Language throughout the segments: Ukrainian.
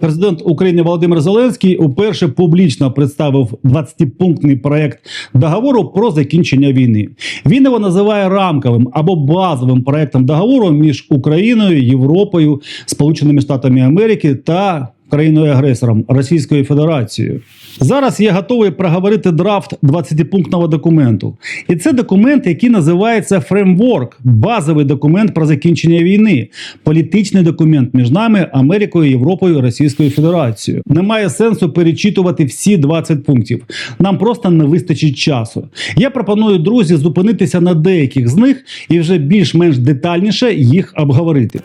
Президент України Володимир Зеленський уперше публічно представив 20-пунктний проект договору про закінчення війни. Він його називає рамковим або базовим проектом договору між Україною, Європою, Сполученими Штатами Америки та країною агресором Російською Федерацією. Зараз я готовий проговорити драфт 20-пунктного документу. І це документ, який називається фреймворк, базовий документ про закінчення війни, політичний документ між нами, Америкою, Європою, Російською Федерацією. Немає сенсу перечитувати всі 20 пунктів. Нам просто не вистачить часу. Я пропоную друзі зупинитися на деяких з них і вже більш-менш детальніше їх обговорити.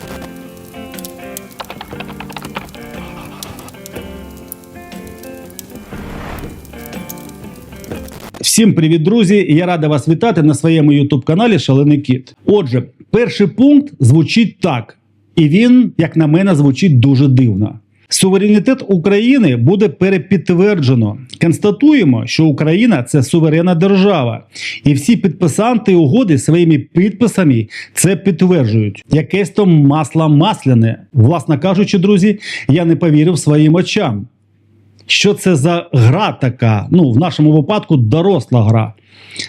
Всім привіт, друзі! Я радий вас вітати на своєму youtube каналі Шалений Кіт. Отже, перший пункт звучить так, і він, як на мене, звучить дуже дивно. Суверенітет України буде перепідтверджено. Констатуємо, що Україна це суверенна держава, і всі підписанти угоди своїми підписами це підтверджують. Якесь то масло масляне. Власно кажучи, друзі, я не повірив своїм очам. Що це за гра така? Ну, в нашому випадку доросла гра.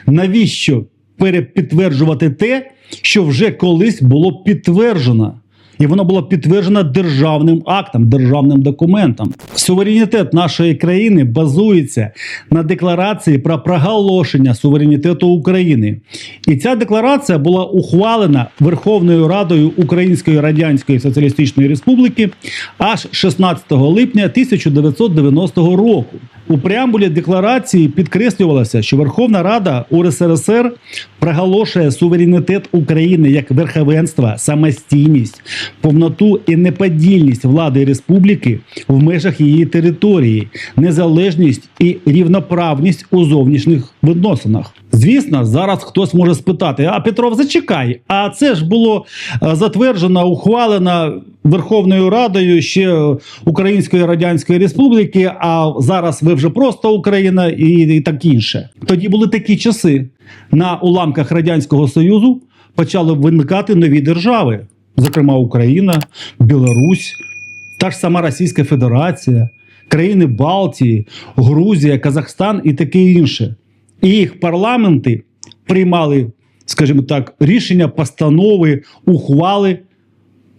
Навіщо перепідтверджувати те, що вже колись було підтверджено? І воно було підтверджено державним актом, державним документом. Суверенітет нашої країни базується на декларації про проголошення суверенітету України. І ця декларація була ухвалена Верховною Радою Української Радянської Соціалістичної Республіки аж 16 липня 1990 року. У преамбулі декларації підкреслювалося, що Верховна Рада УРСРСР проголошує суверенітет України як верховенство, самостійність, повноту і неподільність влади республіки в межах її території, незалежність і рівноправність у зовнішніх відносинах. Звісно, зараз хтось може спитати: а Петров, зачекай, а це ж було е, затверджено, ухвалено Верховною Радою ще Української Радянської Республіки, а зараз ви вже просто Україна і, і так інше. Тоді були такі часи. На уламках Радянського Союзу почали виникати нові держави, зокрема Україна, Білорусь, та ж сама Російська Федерація, країни Балтії, Грузія, Казахстан і таке інше. І їх парламенти приймали, скажімо так, рішення, постанови, ухвали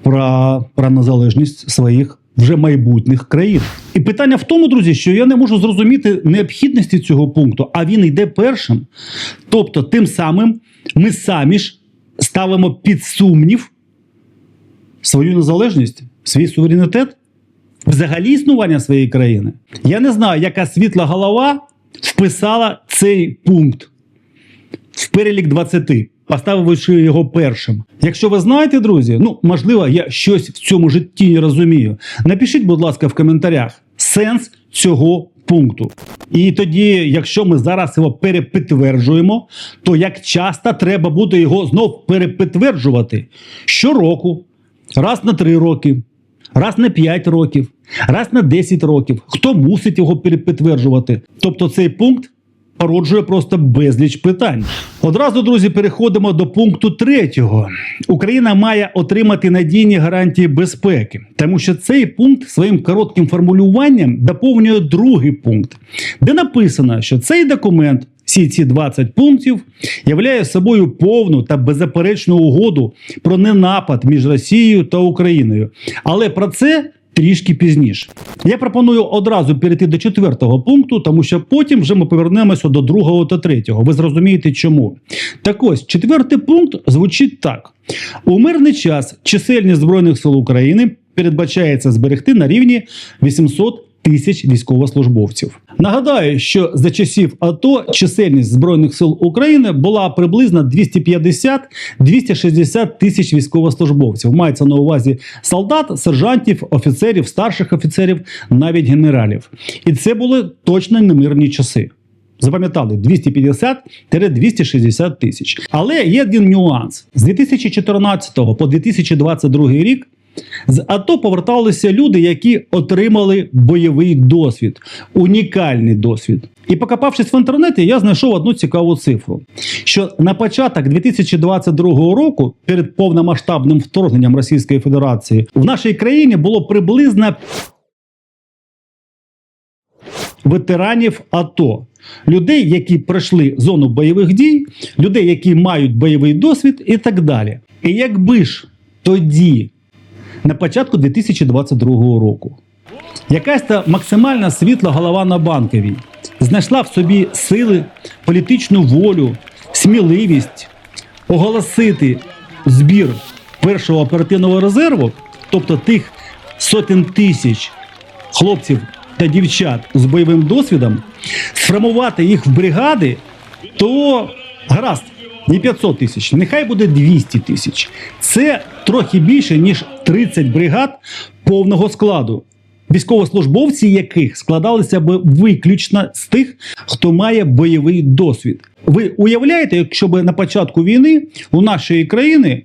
про, про незалежність своїх вже майбутніх країн. І питання в тому, друзі, що я не можу зрозуміти необхідності цього пункту, а він йде першим. Тобто, тим самим ми самі ж ставимо під сумнів свою незалежність, свій суверенітет, взагалі існування своєї країни. Я не знаю, яка світла голова вписала цей пункт в перелік 20, поставивши його першим. Якщо ви знаєте, друзі, ну можливо, я щось в цьому житті не розумію. Напишіть, будь ласка, в коментарях сенс цього пункту. І тоді, якщо ми зараз його перепідтверджуємо, то як часто треба буде його знов перепідтверджувати? Щороку, раз на три роки, раз на 5 років, раз на 10 років. Хто мусить його перепідтверджувати? Тобто цей пункт породжує просто безліч питань. Одразу, друзі, переходимо до пункту третього. Україна має отримати надійні гарантії безпеки, тому що цей пункт своїм коротким формулюванням доповнює другий пункт, де написано, що цей документ. Всі ці 20 пунктів являє собою повну та беззаперечну угоду про ненапад між Росією та Україною. Але про це трішки пізніше. Я пропоную одразу перейти до четвертого пункту, тому що потім вже ми повернемося до другого та третього. Ви зрозумієте, чому. Так ось, четвертий пункт звучить так: у мирний час чисельність збройних сил України передбачається зберегти на рівні 800 тисяч військовослужбовців. Нагадаю, що за часів АТО чисельність збройних сил України була приблизно 250-260 тисяч військовослужбовців. Мається на увазі солдат, сержантів, офіцерів, старших офіцерів, навіть генералів. І це були точно немирні часи. Запам'ятали 250-260 тисяч. Але є один нюанс: з 2014 по 2022 рік з АТО поверталися люди, які отримали бойовий досвід, унікальний досвід. І покопавшись в інтернеті, я знайшов одну цікаву цифру: що на початок 2022 року, перед повномасштабним вторгненням Російської Федерації, в нашій країні було приблизно ветеранів АТО, людей, які пройшли зону бойових дій, людей, які мають бойовий досвід, і так далі. І якби ж тоді, на початку 2022 року, якась та максимальна світла голова на банковій знайшла в собі сили, політичну волю, сміливість оголосити збір першого оперативного резерву, тобто тих сотень тисяч хлопців та дівчат з бойовим досвідом, сформувати їх в бригади, то гаразд, не 500 тисяч, нехай буде 200 тисяч. Це трохи більше, ніж 30 бригад повного складу. Військовослужбовці яких складалися б виключно з тих, хто має бойовий досвід. Ви уявляєте, якщо б на початку війни у нашої країни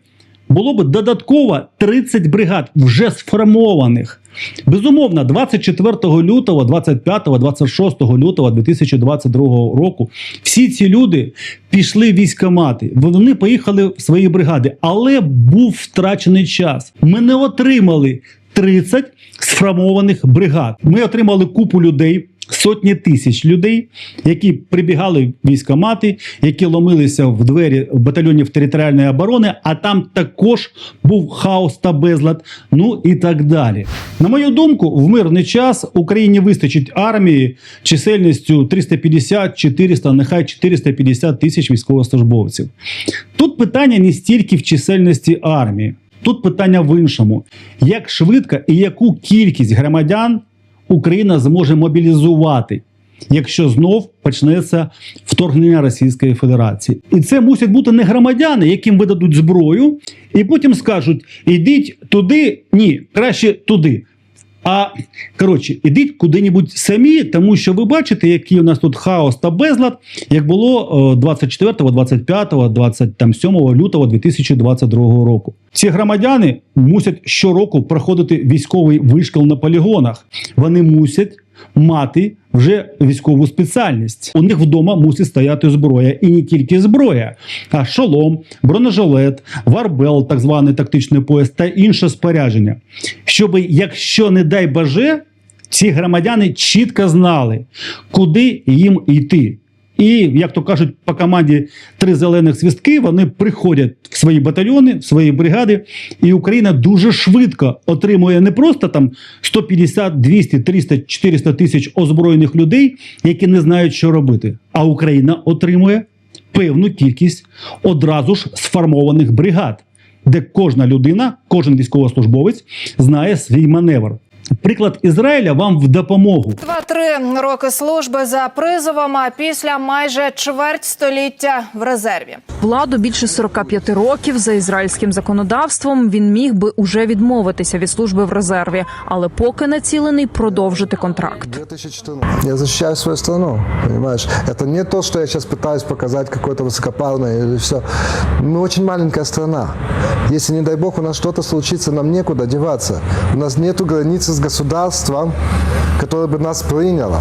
було б додатково 30 бригад вже сформованих. Безумовно, 24 лютого, 25, 26 лютого 2022 року всі ці люди пішли в військомати. Вони поїхали в свої бригади, але був втрачений час. Ми не отримали 30 сформованих бригад. Ми отримали купу людей. Сотні тисяч людей, які прибігали в військомати, які ломилися в двері батальйонів територіальної оборони, а там також був хаос та безлад, ну і так далі. На мою думку, в мирний час Україні вистачить армії чисельністю 350, 400, нехай 450 тисяч військовослужбовців. Тут питання не стільки в чисельності армії. Тут питання в іншому: як швидко і яку кількість громадян Україна зможе мобілізувати, якщо знов почнеться вторгнення Російської Федерації. І це мусять бути не громадяни, яким видадуть зброю, і потім скажуть: ідіть туди, ні, краще туди. А коротше, ідіть куди-небудь самі, тому що ви бачите, який у нас тут хаос та безлад, як було е, 24, 25, 27 лютого 2022 року. Ці громадяни мусять щороку проходити військовий вишкіл на полігонах. Вони мусять мати вже військову спеціальність. У них вдома мусить стояти зброя, і не тільки зброя, а шолом, бронежилет, варбел, так званий тактичний пояс та інше спорядження. Щоб, якщо не дай боже, ці громадяни чітко знали, куди їм йти. І, як то кажуть, по команді три зелених свістки вони приходять в свої батальйони, в свої бригади, і Україна дуже швидко отримує не просто там 150, 200, 300, 400 тисяч озброєних людей, які не знають, що робити. А Україна отримує певну кількість одразу ж сформованих бригад, де кожна людина, кожен військовослужбовець знає свій маневр. Приклад Ізраїля вам в допомогу. Два-три роки служби за призовом, а після майже чверть століття в резерві. Владу більше 45 років за ізраїльським законодавством він міг би уже відмовитися від служби в резерві, але поки націлений продовжити контракт. 2014. Я защищаю свою страну, понимаешь? Это не то, что я сейчас пытаюсь показать какое-то высокопарное или все. Мы очень маленькая страна. Если, не дай бог, у нас что-то случится, нам некуда деваться. У нас нету границы с государством, которое бы нас приняло.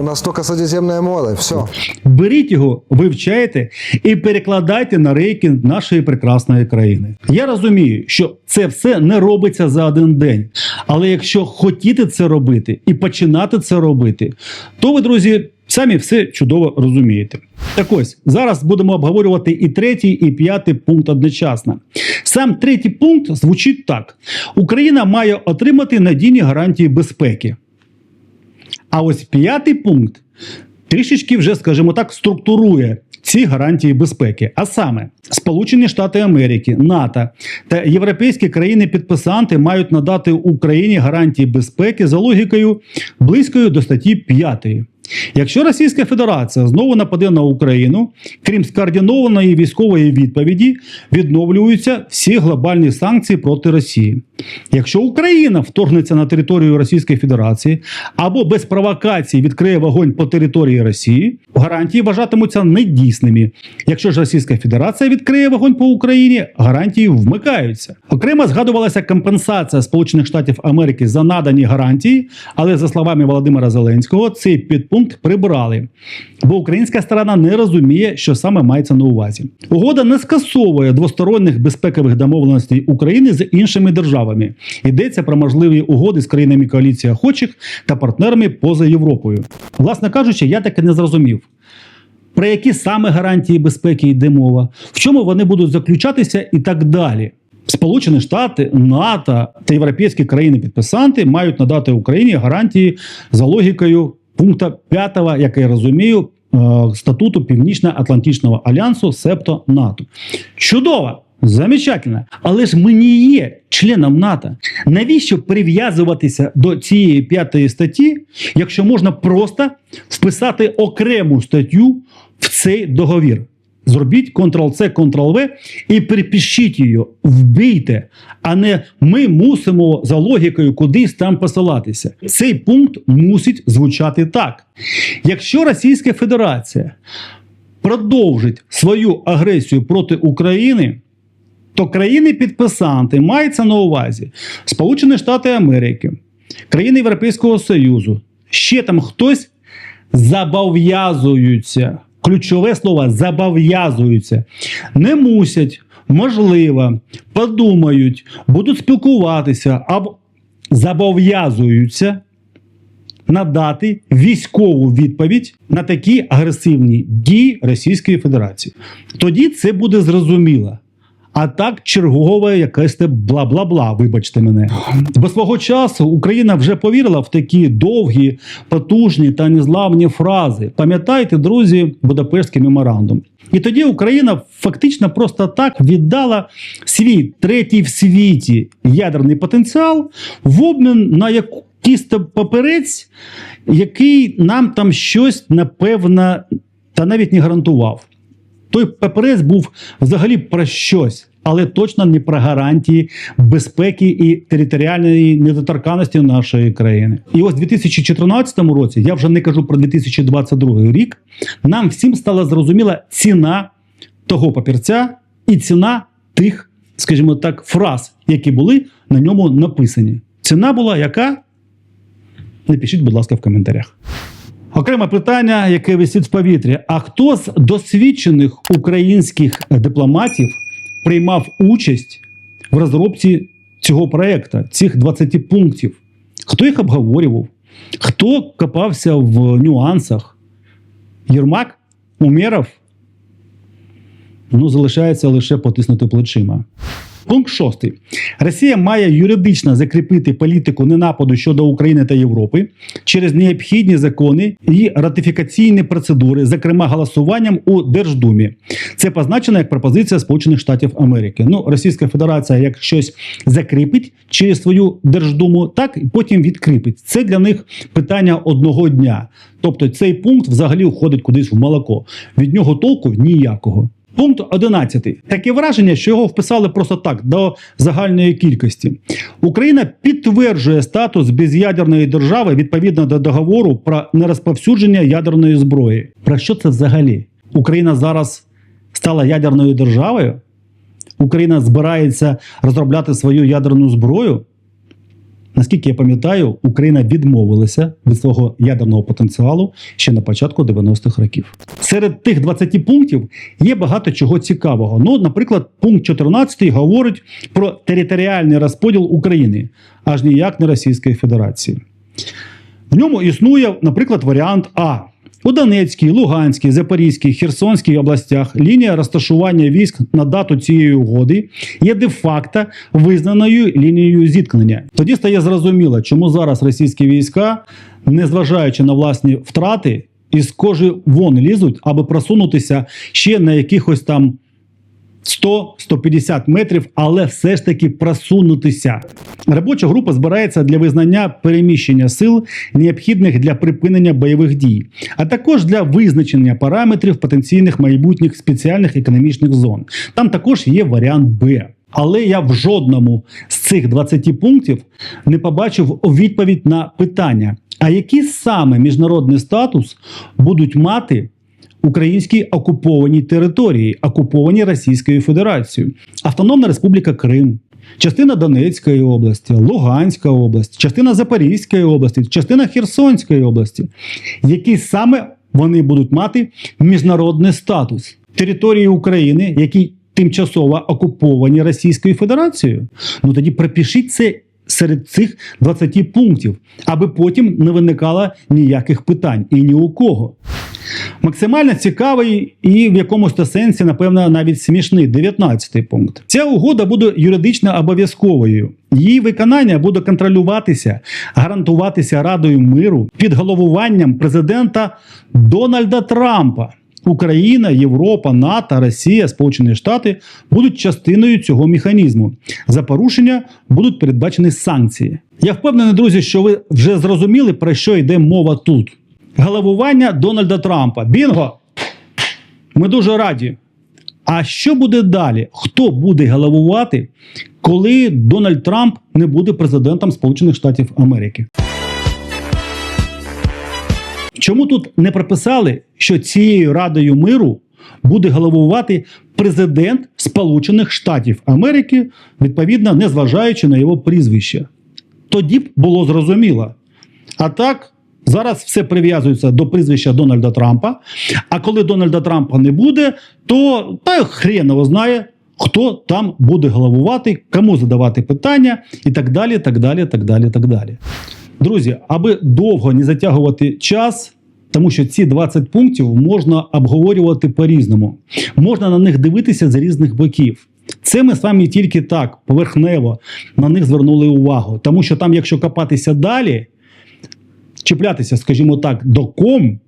У нас только Средиземное море, все. Беріть його, вивчайте і перекладайте на рейки нашої прекрасної країни. Я розумію, що це все не робиться за один день. Але якщо хотіти це робити і починати це робити, то ви, друзі, самі все чудово розумієте. Так ось зараз будемо обговорювати і третій, і п'ятий пункт одночасно. Сам третій пункт звучить так: Україна має отримати надійні гарантії безпеки. А ось п'ятий пункт трішечки вже, скажімо так, структурує ці гарантії безпеки. А саме, Сполучені Штати Америки, НАТО та європейські країни-підписанти мають надати Україні гарантії безпеки за логікою близькою до статті 5. Якщо Російська Федерація знову нападе на Україну, крім скоординованої військової відповіді, відновлюються всі глобальні санкції проти Росії. Якщо Україна вторгнеться на територію Російської Федерації або без провокацій відкриє вогонь по території Росії, гарантії вважатимуться недійсними. Якщо ж Російська Федерація відкриє вогонь по Україні, гарантії вмикаються. Окремо згадувалася компенсація Сполучених Штатів Америки за надані гарантії, але за словами Володимира Зеленського, цей підпункт пункт прибрали, бо українська сторона не розуміє, що саме мається на увазі. Угода не скасовує двосторонніх безпекових домовленостей України з іншими державами. Йдеться про можливі угоди з країнами коаліції охочих та партнерами поза Європою. Власне кажучи, я таки не зрозумів. Про які саме гарантії безпеки йде мова, в чому вони будуть заключатися і так далі. Сполучені Штати, НАТО та європейські країни-підписанти мають надати Україні гарантії за логікою пункту 5, як я розумію, е, статуту Північно-Атлантичного альянсу, септо НАТО. Чудово! Замечательно. Але ж ми не є членом НАТО. Навіщо прив'язуватися до цієї п'ятої статті, якщо можна просто вписати окрему статтю в цей договір? Зробіть Ctrl-C, Ctrl-V і перепишіть її, вбийте, а не ми мусимо за логікою кудись там посилатися. Цей пункт мусить звучати так. Якщо Російська Федерація продовжить свою агресію проти України, то країни-підписанти мається на увазі Сполучені Штати Америки, країни Європейського Союзу, ще там хтось зобов'язуються. Ключове слово зобов'язуються. Не мусять, можливо, подумають, будуть спілкуватися або зобов'язуються надати військову відповідь на такі агресивні дії Російської Федерації. Тоді це буде зрозуміло. А так чергове якесь те бла-бла-бла, вибачте мене. Бо свого часу Україна вже повірила в такі довгі, потужні та незламні фрази. Пам'ятаєте, друзі, Будапештський меморандум. І тоді Україна фактично просто так віддала свій третій в світі ядерний потенціал в обмін на якийсь там паперець, який нам там щось напевно та навіть не гарантував. Той паперець був взагалі про щось, але точно не про гарантії безпеки і територіальної недоторканності нашої країни. І ось у 2014 році, я вже не кажу про 2022 рік, нам всім стала зрозуміла ціна того папірця і ціна тих, скажімо так, фраз, які були на ньому написані. Ціна була яка? Напишіть, будь ласка, в коментарях. Окреме питання, яке висить в повітрі: а хто з досвідчених українських дипломатів приймав участь в розробці цього проекту, цих 20 пунктів? Хто їх обговорював? Хто копався в нюансах? Єрмак? Умєров? Ну, залишається лише потиснути плечима. Пункт 6. Росія має юридично закріпити політику ненападу щодо України та Європи через необхідні закони і ратифікаційні процедури, зокрема голосуванням у Держдумі. Це позначено як пропозиція Сполучених Штатів Америки. Ну, Російська Федерація як щось закріпить через свою Держдуму, так і потім відкріпить. Це для них питання одного дня. Тобто цей пункт взагалі входить кудись в молоко. Від нього толку ніякого. Пункт 11. Таке враження, що його вписали просто так до загальної кількості. Україна підтверджує статус без'ядерної держави відповідно до договору про нерозповсюдження ядерної зброї. Про що це взагалі? Україна зараз стала ядерною державою? Україна збирається розробляти свою ядерну зброю? Наскільки я пам'ятаю, Україна відмовилася від свого ядерного потенціалу ще на початку 90-х років. Серед тих 20 пунктів є багато чого цікавого. Ну, наприклад, пункт 14 говорить про територіальний розподіл України, аж ніяк не Російської Федерації. В ньому існує, наприклад, варіант А. У Донецькій, Луганській, Запорізькій, Херсонській областях лінія розташування військ на дату цієї угоди є де-факто визнаною лінією зіткнення. Тоді стає зрозуміло, чому зараз російські війська, незважаючи на власні втрати, із кожи вон лізуть, аби просунутися ще на якихось там 100-150 метрів, але все ж таки просунутися. Робоча група збирається для визнання переміщення сил, необхідних для припинення бойових дій, а також для визначення параметрів потенційних майбутніх спеціальних економічних зон. Там також є варіант Б. Але я в жодному з цих 20 пунктів не побачив відповідь на питання: а який саме міжнародний статус будуть мати українські окуповані території, окуповані Російською Федерацією, Автономна Республіка Крим, частина Донецької області, Луганська область, частина Запорізької області, частина Херсонської області, які саме вони будуть мати міжнародний статус території України, які тимчасово окуповані Російською Федерацією. Ну тоді пропишіть це серед цих 20 пунктів, аби потім не виникало ніяких питань і ні у кого. Максимально цікавий і в якомусь сенсі, напевно, навіть смішний 19 пункт. Ця угода буде юридично обов'язковою. Її виконання буде контролюватися, гарантуватися Радою миру під головуванням президента Дональда Трампа. Україна, Європа, НАТО, Росія, Сполучені Штати будуть частиною цього механізму. За порушення будуть передбачені санкції. Я впевнений, друзі, що ви вже зрозуміли, про що йде мова тут. Головування Дональда Трампа. Бінго! Ми дуже раді. А що буде далі? Хто буде головувати, коли Дональд Трамп не буде президентом Сполучених Штатів Америки? Чому тут не прописали, що цією Радою миру буде головувати президент Сполучених Штатів Америки, відповідно, незважаючи на його прізвище? Тоді б було зрозуміло. А так, зараз все прив'язується до прізвища Дональда Трампа. А коли Дональда Трампа не буде, то та хрен його знає, хто там буде головувати, кому задавати питання і так далі, так далі, так далі, так далі. Друзі, аби довго не затягувати час, тому що ці 20 пунктів можна обговорювати по-різному. Можна на них дивитися з різних боків. Це ми з вами тільки так, поверхнево на них звернули увагу. Тому що там, якщо копатися далі, чіплятися, скажімо так, до ком,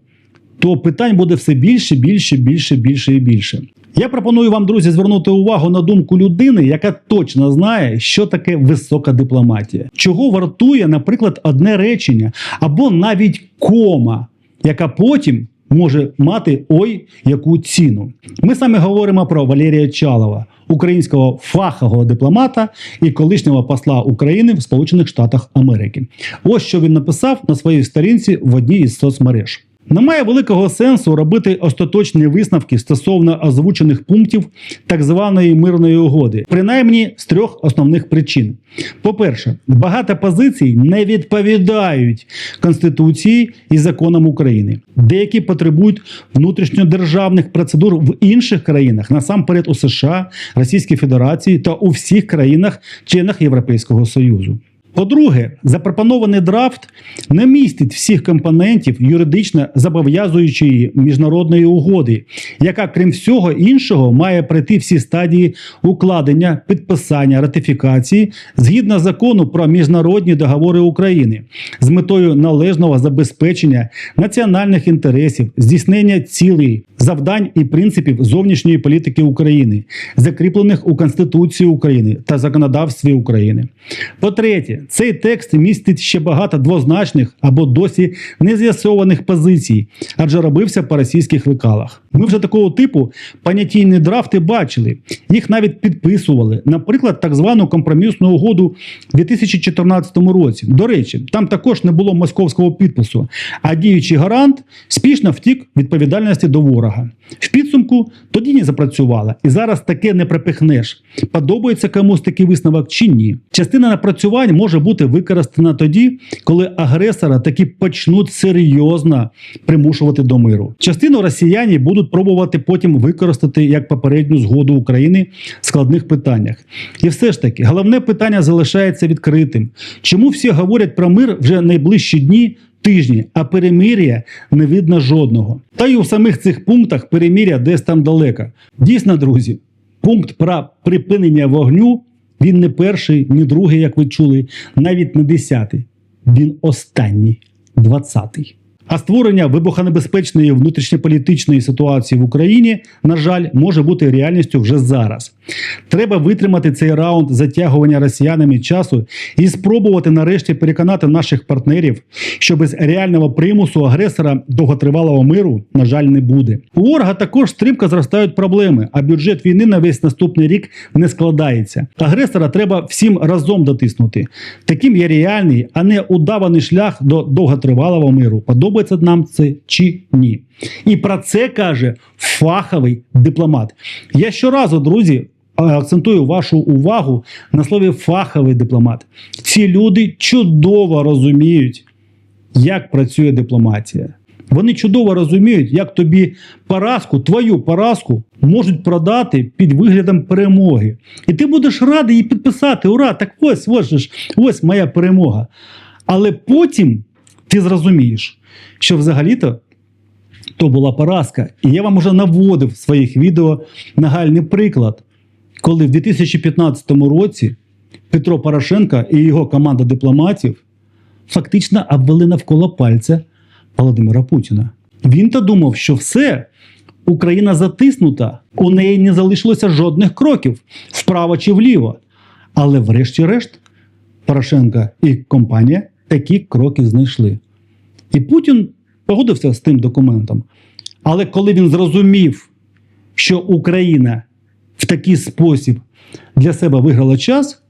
то питань буде все більше, більше, більше, більше і більше. Я пропоную вам, друзі, звернути увагу на думку людини, яка точно знає, що таке висока дипломатія, чого вартує, наприклад, одне речення або навіть кома, яка потім може мати ой яку ціну. Ми саме говоримо про Валерія Чалова, українського фахового дипломата і колишнього посла України в Сполучених Штатах Америки. Ось що він написав на своїй сторінці в одній із соцмереж. Немає великого сенсу робити остаточні висновки стосовно озвучених пунктів так званої мирної угоди, принаймні з трьох основних причин. По-перше, багато позицій не відповідають Конституції і законам України. Деякі потребують внутрішньодержавних процедур в інших країнах, насамперед у США, Російській Федерації та у всіх країнах-членах Європейського Союзу. По-друге, запропонований драфт не містить всіх компонентів юридично зобов'язуючої міжнародної угоди, яка, крім всього іншого, має пройти всі стадії укладення, підписання, ратифікації згідно закону про міжнародні договори України з метою належного забезпечення національних інтересів, здійснення цілей, завдань і принципів зовнішньої політики України, закріплених у Конституції України та законодавстві України. По-третє, цей текст містить ще багато двозначних або досі не з'ясованих позицій, адже робився по російських лекалах. Ми вже такого типу понятійні драфти бачили, їх навіть підписували. Наприклад, так звану компромісну угоду у 2014 році. До речі, там також не було московського підпису, а діючий гарант спішно втік відповідальності до ворога. В підсумку тоді не запрацювала, і зараз таке не припихнеш. Подобається комусь такий висновок чи ні. Частина напрацювань може бути використана тоді, коли агресора таки почнуть серйозно примушувати до миру. Частину росіяни будуть пробувати потім використати як попередню згоду України в складних питаннях. І все ж таки, головне питання залишається відкритим. Чому всі говорять про мир вже найближчі дні? Тижні, а перемир'я не видно жодного. Та й у самих цих пунктах перемир'я десь там далеко. Дійсно, друзі, пункт про припинення вогню він не перший, не другий, як ви чули, навіть не десятий. Він останній, двадцятий. А створення вибухонебезпечної внутрішньополітичної ситуації в Україні, на жаль, може бути реальністю вже зараз. Треба витримати цей раунд затягування росіянами часу і спробувати нарешті переконати наших партнерів, що без реального примусу агресора довготривалого миру, на жаль, не буде. У Орга також стрімко зростають проблеми, а бюджет війни на весь наступний рік не складається. Агресора треба всім разом дотиснути. Таким є реальний, а не удаваний шлях до довготривалого миру. Подобається нам це чи ні? І про це каже фаховий дипломат. Я щоразу, друзі, акцентую вашу увагу на слові фаховий дипломат. Ці люди чудово розуміють, як працює дипломатія. Вони чудово розуміють, як тобі поразку, твою поразку можуть продати під виглядом перемоги. І ти будеш радий її підписати. Ура! Так ось, ось ось моя перемога. Але потім ти зрозумієш, що взагалі-то то була поразка. І я вам уже наводив в своїх відео нагальний приклад, коли в 2015 році Петро Порошенко і його команда дипломатів фактично обвели навколо пальця Володимира Путіна. Він то думав, що все, Україна затиснута, у неї не залишилося жодних кроків вправо чи вліво. Але врешті-решт Порошенка і компанія такі кроки знайшли. І Путін погодився з тим документом. Але коли він зрозумів, що Україна в такий спосіб для себе виграла час,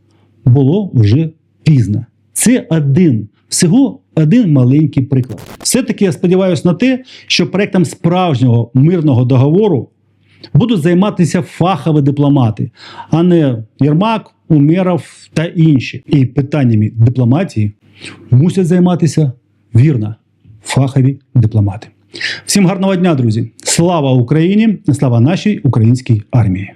було вже пізно. Це один, всього один маленький приклад. Все-таки я сподіваюся на те, що проектом справжнього мирного договору будуть займатися фахові дипломати, а не Єрмак, Умеров та інші. І питаннями дипломатії мусять займатися вірно фахові дипломати. Всім гарного дня, друзі! Слава Україні! Слава нашій українській армії!